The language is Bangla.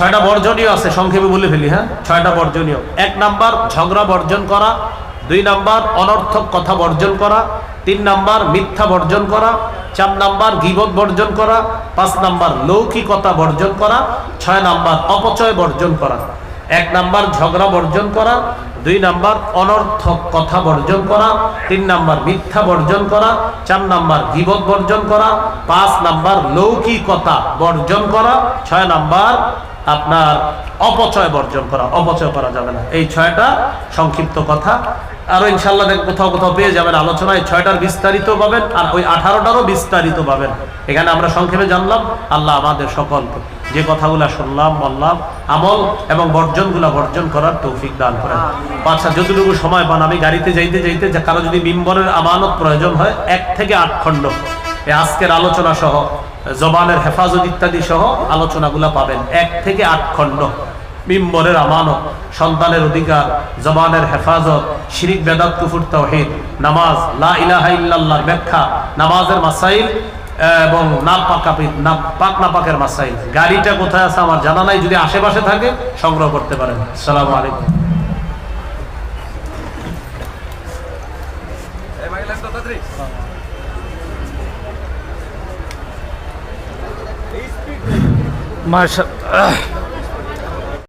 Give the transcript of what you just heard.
ছয়টা বর্জনীয় আছে সংক্ষেপে বলে ফেলি হ্যাঁ ছয়টা বর্জনীয় এক নাম্বার ঝগড়া বর্জন করা দুই নাম্বার অনর্থক কথা বর্জন করা তিন নাম্বার মিথ্যা বর্জন করা চার নাম্বার গিবত বর্জন করা পাঁচ নাম্বার লৌকিকতা বর্জন করা ছয় নাম্বার অপচয় বর্জন করা এক নাম্বার ঝগড়া বর্জন করা দুই নাম্বার অনর্থক কথা বর্জন করা তিন নাম্বার মিথ্যা বর্জন করা চার নাম্বার গিবত বর্জন করা পাঁচ নাম্বার লৌকিকতা বর্জন করা ছয় নাম্বার আপনার অপচয় বর্জন করা, অপচয় করা যাবে না। এই ছয়টা সংক্ষিপ্ত কথা। আরও ইনশাল্লাহ কোথাও কোথাও পেয়ে যাবেন আলোচনায়। ছয়টার বিস্তারিত পাবেন আর ওই আঠারোটারও বিস্তারিত পাবেন। এখানে আমরা সংক্ষেপে জানলাম, আল্লাহ আমাদের সকল যে কথাগুলো শুনলাম, বললাম, আমল এবং বর্জনগুলো বর্জন করার তৌফিক দান করেন। আচ্ছা যতটুকু সময় পান, আমি গাড়িতে যাইতে যাইতে কারও যদি মিম্বরের আমানত প্রয়োজন হয়, এক থেকে আট খণ্ড। এই আজকের আলোচনা সহ জবানের হেফাজত ইত্যাদি সহ আলোচনাগুলো পাবেন। এক থেকে আট খণ্ড। মিম্বরের আমানত, সন্তানের অধিকার, জবানের হেফাজত, শিরিক, বেদাত, কুফুর তৌহিদ নামাজ, লা ইলাহা ইল্লাল্লাহর ব্যাখ্যা, নামাজের মাসাইল এবং না পাকাপিত না, পাক না পাকের মাসাইল। গাড়িটা কোথায় আছে আমার জানা নাই, যদি আশেপাশে থাকে, সংগ্রহ করতে পারেন। আসসালামু আলাইকুম। mà Maşallah.